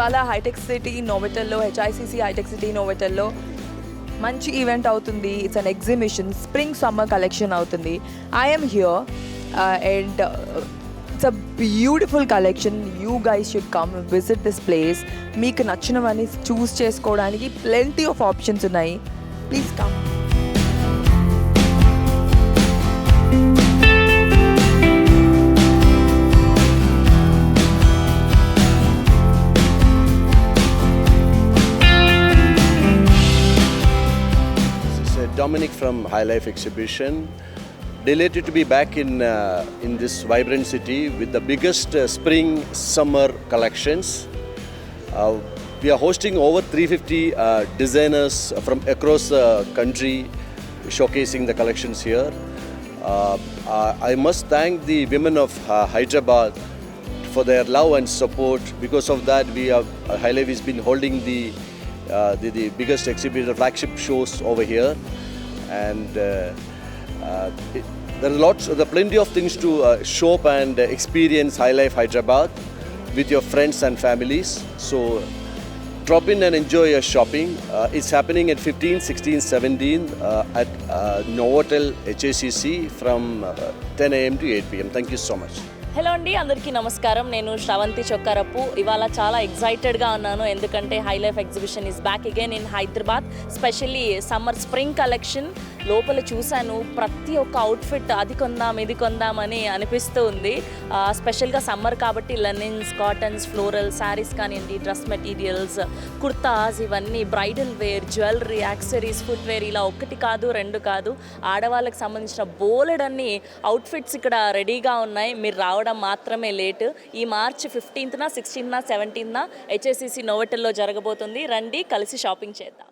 ఇవాళ హైటెక్ సిటీ నోవెటల్లో హెచ్ఐసిసి హైటెక్ సిటీ నోవెటల్లో మంచి ఈవెంట్ అవుతుంది. It's an exhibition spring summer collection అవుతుంది. I'm here and it's a beautiful collection you guys should come visit this place మీకు నచ్చినవన్నీ చూస్ చేసుకోవడానికి ప్లెంటీ ఆఫ్ ఆప్షన్స్ ఉన్నాయి. Please come Dominic from High Life Exhibition. Delighted to be back in uh, in this vibrant city with the biggest uh, spring summer collections. Uh, we are hosting over 350 uh, designers from across the country showcasing the collections here. Uh, uh, I must thank the women of uh, Hyderabad for their love and support. Because of that, we have uh, High Life has been holding the, uh, the biggest exhibition, flagship shows over here, and uh, uh, it, there are lots, there are plenty of things to uh, shop and uh, experience High Life Hyderabad with your friends and families. So drop in and enjoy your shopping. Uh, it's happening at 15, 16, 17 uh, at uh, Novotel HACC from uh, 10 a.m. to 8 p.m. Thank you so much. Hello అండి అందరికీ నమస్కారం. నేను శ్రవంతి చొక్కారప్పు. ఇవాళ చాలా ఎగ్జైటెడ్గా ఉన్నాను. ఎందుకంటే Hi Life exhibition is back again in Hyderabad specially summer spring collection లోపల చూశాను ప్రతి ఒక్క అవుట్ఫిట్ అది కొందాం ఇది కొందామని అనిపిస్తూ ఉంది. స్పెషల్గా సమ్మర్ కాబట్టి లెనిన్స్ కాటన్స్ ఫ్లోరల్ శారీస్ కానివ్వండి డ్రెస్ మెటీరియల్స్ కుర్తాస్ ఇవన్నీ bridal wear jewellery accessories footwear ఇలా ఒకటి కాదు రెండు కాదు. ఆడవాళ్ళకి సంబంధించిన బోలెడ్ అన్ని అవుట్ఫిట్స్ ఇక్కడ రెడీగా ఉన్నాయి. మీరు రావడం మాత్రమే లేట్ ఈ మార్చ్ ఫిఫ్టీన్త్న సిక్స్టీన్త్న సెవెంటీన్త్న హెచ్ఎస్సిసి నోవెటల్లో జరగబోతుంది. రండి కలిసి షాపింగ్ చేద్దాం.